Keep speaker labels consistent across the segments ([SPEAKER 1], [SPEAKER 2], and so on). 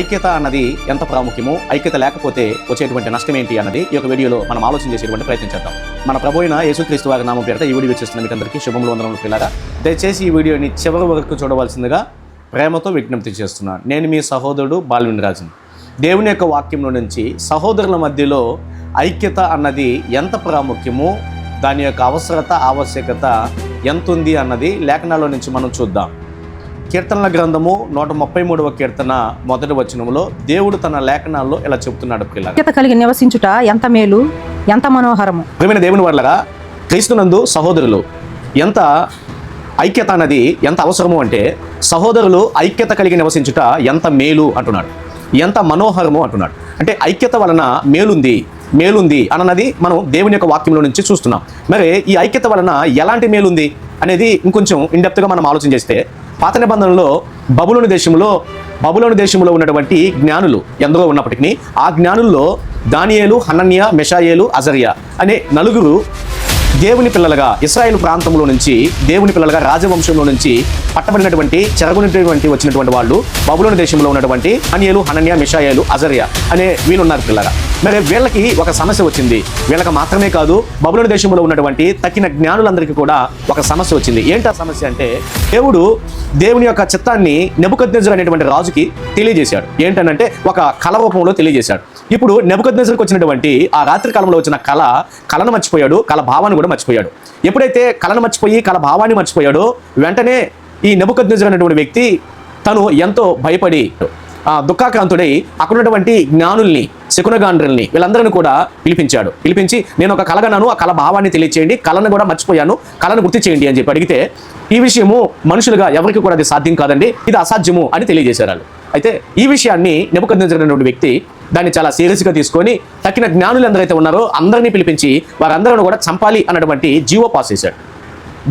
[SPEAKER 1] ఐక్యత అన్నది ఎంత ప్రాముఖ్యమో ఐక్యత లేకపోతే వచ్చేటువంటి నష్టం ఏంటి అన్నది ఈ యొక్క వీడియోలో మనం ఆలోచన చేసేటువంటి ప్రయత్నం చేద్దాం. మన ప్రభు యేసుక్రీస్తు వారి నామం పేరిట ఈ వీడియో చేస్తున్న మీకు అందరికీ శుభములు వందనములు పిల్లగా దయచేసి ఈ వీడియోని చివరి వరకు చూడవలసిందిగా ప్రేమతో విజ్ఞప్తి చేస్తున్నాను. నేను మీ సహోదరుడు బాల్విన్ దేవుని యొక్క వాక్యంలో నుంచి సహోదరుల మధ్యలో ఐక్యత అన్నది ఎంత ప్రాముఖ్యమో దాని యొక్క అవసరత ఆవశ్యకత ఎంత ఉంది అన్నది లేఖనాల్లో నుంచి మనం చూద్దాం. కీర్తనల గ్రంథము నూట ముప్పై మూడవ కీర్తన మొదటి వచనంలో దేవుడు తన లేఖనాల్లో ఇలా చెబుతున్నాడు పిల్లలు
[SPEAKER 2] కలిగి నివసించుట ఎంత మేలు ఎంత మనోహరము.
[SPEAKER 1] ప్రియమైన దేవుని వల్లగా క్రీస్తునందు సహోదరులు ఎంత ఐక్యత అన్నది ఎంత అవసరము అంటే సహోదరులు ఐక్యత కలిగి నివసించుట ఎంత మేలు అంటున్నాడు. ఎంత మనోహరము అంటున్నాడు. అంటే ఐక్యత వలన మేలుంది మేలుంది అన్నది మనం దేవుని యొక్క వాక్యంలో నుంచి చూస్తున్నాం. మరి ఈ ఐక్యత వలన ఎలాంటి మేలుంది? అనేది ఇంకొంచెం ఇండెప్త్గా మనం ఆలోచన చేస్తే పాత నిబంధనలో బబులోని దేశంలో బబులోని దేశంలో ఉన్నటువంటి జ్ఞానులు ఎందరో ఉన్నప్పటికీ ఆ జ్ఞానుల్లో దానియేలు హనన్య మెషాయేలు అజరియా అనే నలుగురు దేవుని పిల్లలుగా ఇస్రాయేల్ ప్రాంతంలో నుంచి దేవుని పిల్లలుగా రాజవంశంలో నుంచి పట్టబడినటువంటి చెరగొనినటువంటి వచ్చినటువంటి వాళ్ళు బబులోని దేశంలో ఉన్నటువంటి అనియలు హనన్య మిషాయలు అజర్య అనే వీళ్ళున్నారు పిల్లగా. మరి వీళ్ళకి ఒక సమస్య వచ్చింది. వీళ్ళకి మాత్రమే కాదు బబులోని దేశంలో ఉన్నటువంటి తక్కిన జ్ఞానులందరికీ కూడా ఒక సమస్య వచ్చింది. ఏంటి ఆ సమస్య అంటే దేవుడు దేవుని యొక్క చిత్తాన్ని నెబుకద్నెజర్ అనేటువంటి రాజుకి తెలియజేశాడు. ఏంటనంటే ఒక కళ రూపంలో తెలియజేశాడు. ఇప్పుడు నెబుకద్నెజర్కి వచ్చినటువంటి ఆ రాత్రి కాలంలో వచ్చిన కళ కళను మర్చిపోయాడు కళ భావాన్ని కూడా మర్చిపోయాడు. ఎప్పుడైతే కళను మర్చిపోయి కళ భావాన్ని మర్చిపోయాడో వెంటనే ఈ నెబుకద్నెజర్ అనేటువంటి వ్యక్తి తను ఎంతో భయపడి దుఃఖాక్రాంతుడై అక్కడ ఉన్నటువంటి జ్ఞానుల్ని శకునగాండ్రుల్ని వీళ్ళందరిని కూడా పిలిపించాడు. పిలిపించి నేను ఒక కలగన్నాను ఆ కళ భావాన్ని తెలియచేయండి కళను కూడా మర్చిపోయాను కళను గుర్తు చేయండి అని చెప్పి అడిగితే ఈ విషయము మనుషులుగా ఎవరికి కూడా అది సాధ్యం కాదండి ఇది అసాధ్యము అని తెలియజేశారు వాళ్ళు. అయితే ఈ విషయాన్ని నిపుకొందించినటువంటి వ్యక్తి దాన్ని చాలా సీరియస్గా తీసుకొని తక్కిన జ్ఞానులు ఎందరైతే ఉన్నారో అందరినీ పిలిపించి వారందరూ కూడా చంపాలి అన్నటువంటి జీవో పాస్ చేశాడు.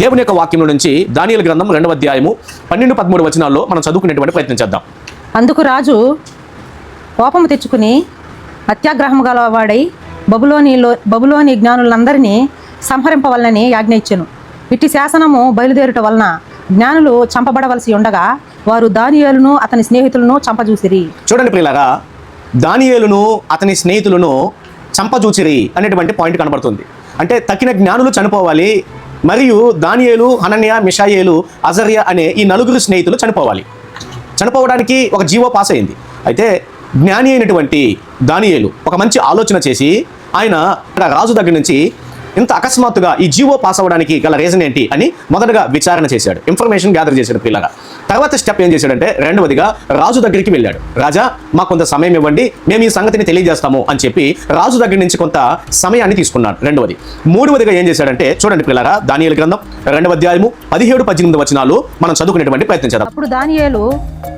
[SPEAKER 1] దేవుని యొక్క వాక్యం నుంచి దానియల గ్రంథం రెండవ అధ్యాయము పన్నెండు పదమూడు వచనాల్లో మనం చదువుకునేటువంటి ప్రయత్నం చేద్దాం.
[SPEAKER 2] అందుకు రాజు కోపము తెచ్చుకుని అత్యాగ్రహము గలవాడై బబులోనిలో బబులోని జ్ఞానులందరినీ సంహరింపవలనని యాజ్ఞ ఇచ్చెను. ఇట్టి శాసనము బయలుదేరుట వలన జ్ఞానులు చంపబడవలసి ఉండగా వారు దానియేలును అతని స్నేహితులను చంపజూసిరి.
[SPEAKER 1] చూడండి ప్రియులారా దానియేలును అతని స్నేహితులను చంపజూచిరి అనేటువంటి పాయింట్ కనబడుతుంది. అంటే తక్కిన జ్ఞానులు చనిపోవాలి మరియు దానియేలు హనన్య మిషాయేలు అజర్య అనే ఈ నలుగురు స్నేహితులు చనిపోవాలి. చనిపోవడానికి ఒక జీవో పాస్ అయింది. అయితే జ్ఞాని అయినటువంటి దానియేలు ఒక మంచి ఆలోచన చేసి ఆయన రాజు దగ్గర నుంచి ఇంత అకస్మాత్తుగా ఈ జీవో పాస్ అవ్వడానికి గల రీజన్ ఏంటి అని మొదటగా విచారణ చేశాడు. ఇన్ఫర్మేషన్ గ్యాదర్ చేశాడు పిల్లగా. తర్వాత స్టెప్ ఏం చేశాడంటే రెండవదిగా రాజు దగ్గరికి వెళ్ళాడు. రాజా మాకు కొంత సమయం ఇవ్వండి మేము ఈ సంగతిని తెలియజేస్తాము అని చెప్పి రాజు దగ్గర నుంచి కొంత సమయాన్ని తీసుకున్నాడు రెండవది. మూడవదిగా ఏం చేశాడంటే చూడండి పిల్లరా దానియలు గ్రంథం రెండవ అధ్యాయము పదిహేడు పద్దెనిమిది వచనాలు మనం చదువుకునేటువంటి ప్రయత్నం
[SPEAKER 2] అప్పుడు దానియేలు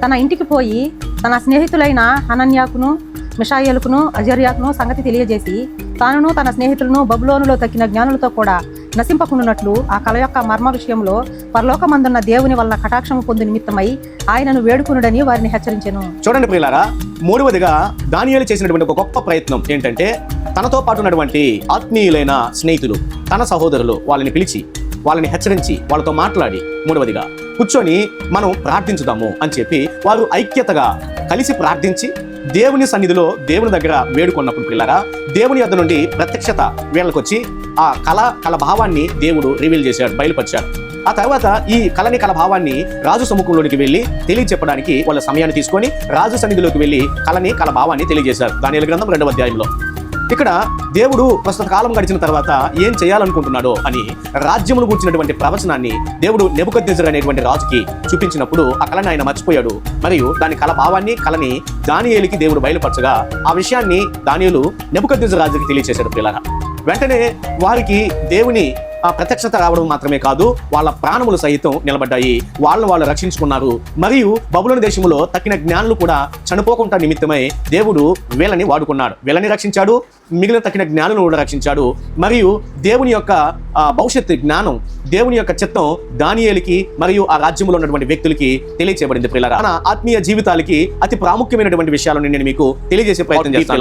[SPEAKER 2] తన ఇంటికి పోయి తన స్నేహితులైన అనన్యాకును మిషాయేలుకును అజర్యాకును సంగతి తెలియజేసి తానును తన స్నేహితులను బబులోనులో తక్కిన జ్ఞానులతో కూడా నశింపకుండునట్లు ఆ కళ యొక్క మర్మ విషయంలో పరలోకమందున్న దేవుని వల్ల కటాక్షము పొందు నిమిత్తమై ఆయనను వేడుకునుడని వారిని హెచ్చరించెను.
[SPEAKER 1] చూడండి ప్రియులారా మూడవదిగా దానియాలు చేసినటువంటి ఒక గొప్ప ప్రయత్నం ఏంటంటే తనతో పాటు ఉన్నటువంటి ఆత్మీయులైన స్నేహితులు తన సహోదరులు వాళ్ళని పిలిచి వాళ్ళని హెచ్చరించి వాళ్ళతో మాట్లాడి మూడవదిగా కూర్చొని మనం ప్రార్థించుదాము అని చెప్పి వారు ఐక్యతగా కలిసి ప్రార్థించి దేవుని సన్నిధిలో దేవుని దగ్గర వేడుకున్నప్పుడు పిల్లరా దేవుని యొద్ నుండి ప్రత్యక్షత వీళ్ళకొచ్చి ఆ కళ కళ భావాన్ని దేవుడు రివీల్ చేశాడు బయలుపరిచాడు. ఆ తర్వాత ఈ కళని కళ భావాన్ని రాజు సముఖంలోనికి వెళ్ళి తెలియచెప్పడానికి వాళ్ళ సమయాన్ని తీసుకొని రాజు సన్నిధిలోకి వెళ్ళి కళని కళ భావాన్ని తెలియజేశారు. దాని గ్రంథం రెండవ అధ్యాయంలో. ఇక్కడ దేవుడు ప్రస్తుత కాలం గడిచిన తర్వాత ఏం చేయాలనుకుంటున్నాడో అని రాజ్యమును కూర్చున్నటువంటి ప్రవచనాన్ని దేవుడు నెబుకద్దెజర్ అనేటువంటి రాజుకి చూపించినప్పుడు ఆ కళని ఆయన మర్చిపోయాడు. మరియు దాని కళ భావాన్ని కళని దానియేలికి దేవుడు బయలుపరచగా ఆ విషయాన్ని దానియులు నెబుకద్దెజర్ రాజుకి తెలియచేశాడు పిల్లల వెంటనే వారికి దేవుని ప్రత్యక్షత రావడం మాత్రమే కాదు వాళ్ళ ప్రాణములు సహితం నిలబడ్డాయి. వాళ్ళని వాళ్ళు రక్షించుకున్నారు. మరియు బబులోని దేశంలో తక్కిన జ్ఞానులు కూడా చనిపోకుండా నిమిత్తమై దేవుడు వీళ్ళని వాడుకున్నాడు. వీళ్ళని రక్షించాడు మిగిలిన తక్కిన జ్ఞానులను కూడా రక్షించాడు. మరియు దేవుని యొక్క ఆ, భవిష్యత్తు జ్ఞానం దేవుని యొక్క చిత్తం దానియేలికి మరియు ఆ రాజ్యంలో ఉన్నటువంటి వ్యక్తులకి తెలియచేయబడింది పిల్లగా మన ఆత్మీయ జీవితాలకి అతి ప్రాముఖ్యమైనటువంటి విషయాలను నేను మీకు తెలియజేసే ప్రయత్నం చేస్తాను.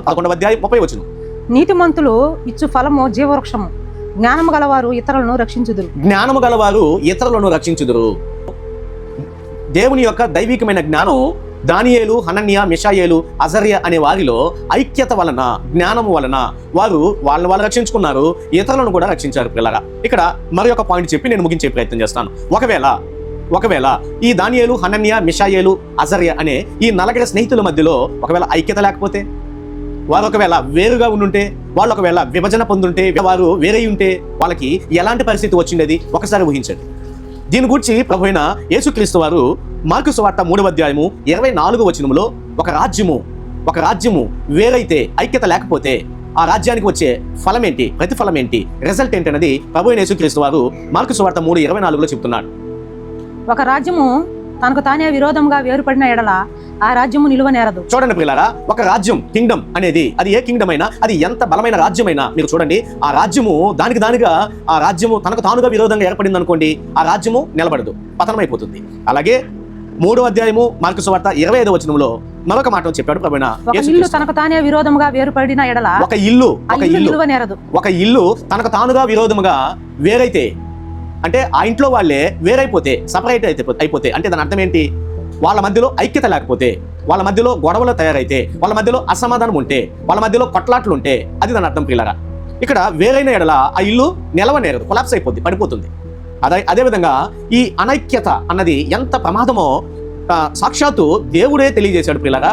[SPEAKER 1] పదకొండవ అధ్యాయం ముప్పై వచ్చును
[SPEAKER 2] నీతిమంతులు ఇచ్చు ఫలము జీవవృక్షము. జ్ఞానము గలవారు ఇతరులను రక్షించుదురు.
[SPEAKER 1] జ్ఞానము గలవారు ఇతరులను రక్షించుదురు. దేవుని యొక్క దైవికమైన జ్ఞానం దానియేలు హనన్య మిషాయేలు అజర్య అనే వారిలో ఐక్యత వలన జ్ఞానము వలన వారు వాళ్ళని వాళ్ళు రక్షించుకున్నారు ఇతరులను కూడా రక్షించారు పిల్లగా ఇక్కడ మరి ఒక పాయింట్ చెప్పి నేను ముగించే ప్రయత్నం చేస్తాను. ఒకవేళ ఒకవేళ ఈ దానియేలు హనన్య మిషాయేలు అజర్య అనే ఈ నలగడ స్నేహితుల మధ్యలో ఒకవేళ ఐక్యత లేకపోతే వారు ఒకవేళ వేరుగా ఉండుంటే వాళ్ళు ఒకవేళ విభజన పొందుంటే వారు వేరే ఉంటే వాళ్ళకి ఎలాంటి పరిస్థితి వచ్చిండేది? ఒకసారి ఊహించండి. దీని గురించి ప్రభు అయిన యేసుక్రీస్తు వారు మార్కు సువార్త మూడవ అధ్యాయము ఇరవై నాలుగు వచనములో ఒక రాజ్యము ఒక రాజ్యము వేరైతే ఐక్యత లేకపోతే ఆ రాజ్యానికి వచ్చే ఫలం ఏంటి ప్రతిఫలం ఏంటి రిజల్ట్ ఏంటి అనేది ప్రభు యేసుక్రీస్తు వారు మార్కు సువార్త మూడు ఇరవై నాలుగులో చెప్తున్నాడు.
[SPEAKER 2] ఒక రాజ్యము తనకు తానే విరోధంగా వేరుపడిన ఎడల ఆ రాజ్యము నిలువనేరదు
[SPEAKER 1] చూడండి పిల్లరా ఒక రాజ్యం కింగ్డమ్ అనేది అది ఏ కింగ్డమ్ అయినా అది ఎంత బలమైన రాజ్యమైనా మీరు చూడండి ఆ రాజ్యము దానికి దానిగా ఆ రాజ్యము తనకు తానుగా విరోధంగా ఏర్పడింది అనుకోండి ఆ రాజ్యము నిలబడదు పతనమైపోతుంది. అలాగే మూడో అధ్యాయము మార్కు సువార్త ఇరవై ఐదో వచనంలో మరొక మాట చెప్పాడు ప్రవీణ
[SPEAKER 2] ఇల్లు తనకు తానే విరోధముగా వేరుపడిన ఎడల
[SPEAKER 1] ఒక ఇల్లు ఒక
[SPEAKER 2] ఇల్లు
[SPEAKER 1] ఒక ఇల్లు తనకు తానుగా విరోధముగా వేరైతే అంటే ఆ ఇంట్లో వాళ్ళే వేరైపోతే సపరేట్ అయితే అయిపోతే అంటే దాని అర్థం ఏంటి? వాళ్ళ మధ్యలో ఐక్యత లేకపోతే వాళ్ళ మధ్యలో గొడవలు తయారైతే వాళ్ళ మధ్యలో అసమాధానం ఉంటే వాళ్ళ మధ్యలో కొట్లాట్లు ఉంటే అది దాని అర్థం పిల్లరా ఇక్కడ వేరైన ఎడల ఆ ఇల్లు నిలవనేరదు కొలాప్స్ అయిపోద్ది పడిపోతుంది. అదే అదేవిధంగా ఈ అనైక్యత అన్నది ఎంత ప్రమాదమో సాక్షాత్తు దేవుడే తెలియజేశాడు పిల్లరా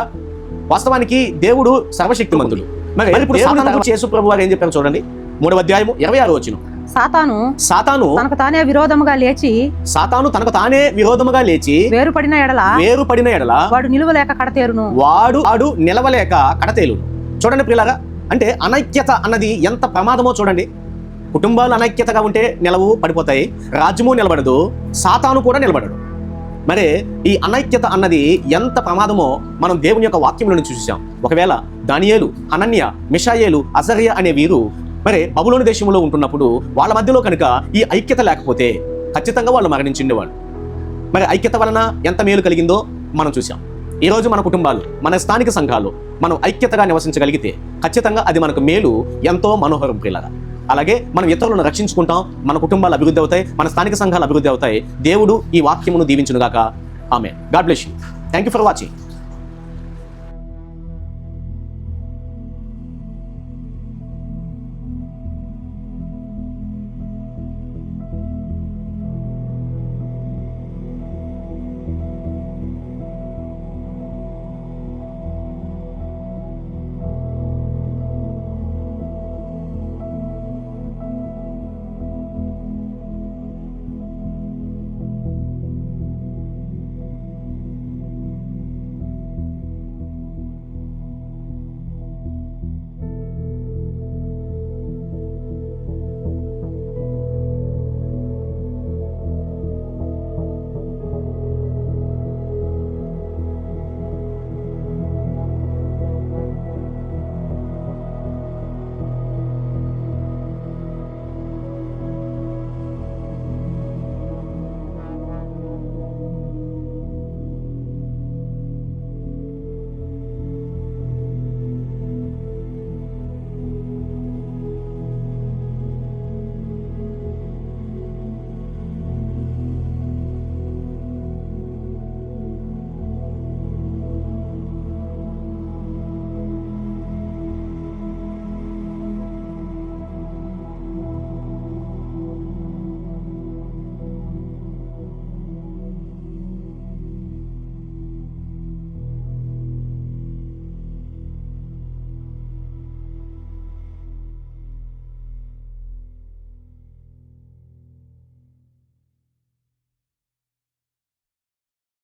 [SPEAKER 1] వాస్తవానికి దేవుడు సర్వశక్తిమంతుడు. మరి ఇప్పుడు యేసు ప్రభు వారు ఏం చెప్పారు చూడండి. మూడవ అధ్యాయము ఇరవై ఆరు వచ్చిన
[SPEAKER 2] సాతాను
[SPEAKER 1] సాతాను
[SPEAKER 2] తనకు తానే విరోధముగా లేచి
[SPEAKER 1] సాతాను తనకు తానే విరోధముగా లేచి
[SPEAKER 2] వేరుపడిన ఎడల
[SPEAKER 1] వేరు పడిన ఎడల
[SPEAKER 2] వాడు నిలువలేక కడతేరును.
[SPEAKER 1] వాడు ఆడు నిలవలేక కడతేలును. చూడండి పిల్లగా అంటే అనైక్యత అన్నది ఎంత ప్రమాదమో చూడండి. కుటుంబాలు అనైక్యతగా ఉంటే నిలవు పడిపోతాయి. రాజ్యము నిలబడదు సాతాను కూడా నిలబడడు. మరి ఈ అనైక్యత అన్నది ఎంత ప్రమాదమో మనం దేవుని యొక్క వాక్యంలో నుంచి చూసాం ఒకవేళ దానియేలు అనన్య మిషాయేలు అజర్య అనే వీరు మరి బబులోని దేశంలో ఉంటున్నప్పుడు వాళ్ళ మధ్యలో కనుక ఈ ఐక్యత లేకపోతే ఖచ్చితంగా వాళ్ళు మరణించిండేవాళ్ళు. మరి ఐక్యత వలన ఎంత మేలు కలిగిందో మనం చూసాం ఈరోజు మన కుటుంబాలు మన స్థానిక సంఘాలు మనం ఐక్యతగా నివసించగలిగితే ఖచ్చితంగా అది మనకు మేలు ఎంతో మనోహరం పిల్లగా అలాగే మనం ఇతరులను రక్షించుకుంటాం మన కుటుంబాలు అభివృద్ధి అవుతాయి మన స్థానిక సంఘాలు అభివృద్ధి అవుతాయి. దేవుడు ఈ వాక్యమును దీవించునుగాక. ఆమె God bless you. Thank you for watching